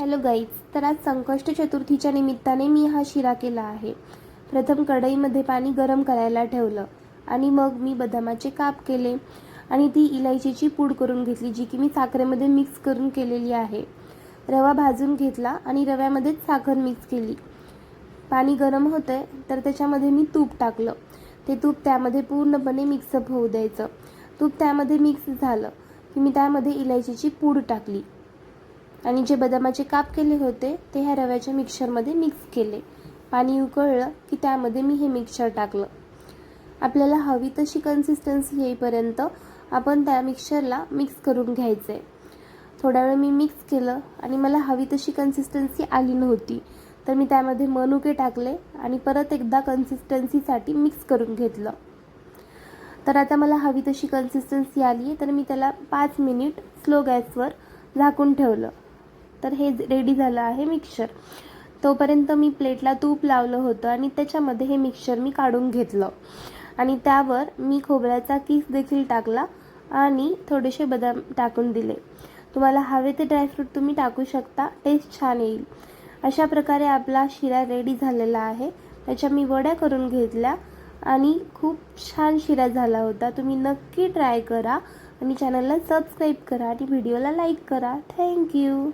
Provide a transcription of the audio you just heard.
Hello guys तर आज संकष्ट चतुर्थीच्या निमित्ताने मी हा शिरा केला आहे. प्रथम कढईमध्ये पाणी गरम करायला ठेवलं आणि मग मी बदामाचे काप केले आणि ती इलायचीची पूड करून घेतली जी की मी साखरेमध्ये मिक्स करून केलेली आहे. रवा भाजून घेतला आणि रव्यामध्येच साखर मिक्स केली. पाणी गरम होतंय तर त्याच्यामध्ये मी तूप टाकलं. ते तूप त्यामध्ये पूर्णपणे मिक्सअप होऊ द्यायचं. तूप त्यामध्ये मिक्स झालं की मी त्यामध्ये इलायचीची पूड टाकली. आणि जे बदामाचे काप केले होते ते ह्या रव्याच्या मिक्सरमध्ये मिक्स केले. पाणी उकळलं की त्यामध्ये मी हे मिक्सर टाकलं. आपल्याला हवी तशी कन्सिस्टन्सी येईपर्यंत आपण त्या मिक्सरला मिक्स करून घ्यायचं आहे थोड्या वेळ मी मिक्स केलं आणि मला हवी तशी कन्सिस्टन्सी आली नव्हती. तर मी त्यामध्ये मनुके टाकले आणि परत एकदा कन्सिस्टन्सीसाठी मिक्स करून घेतलं. तर आता मला हवी तशी कन्सिस्टन्सी आली आहे तर मी त्याला पाच मिनिट स्लो गॅसवर झाकून ठेवलं. तर हे रेडी झालं आहे मिक्सर तोपर्यंत मी प्लेटला तूप लावलं होतं आणि त्याच्यामध्ये हे मिक्सर मी काढून घेतलं. आणि त्यावर मी खोबऱ्याचा किस देखील टाकला आणि थोडेसे बदाम टाकून दिले. तुम्हाला हवे ते ड्रायफ्रूट तुम्ही टाकू शकता. टेस्ट छान येईल. अशा प्रकारे आपला शिरा रेडी झालेला आहे. त्याच्या मी वड्या करून घेतल्या आणि खूप छान शिरा झाला होता. तुम्ही नक्की ट्राय करा आणि चॅनलला सबस्क्राईब करा आणि व्हिडिओला लाईक करा. थँक्यू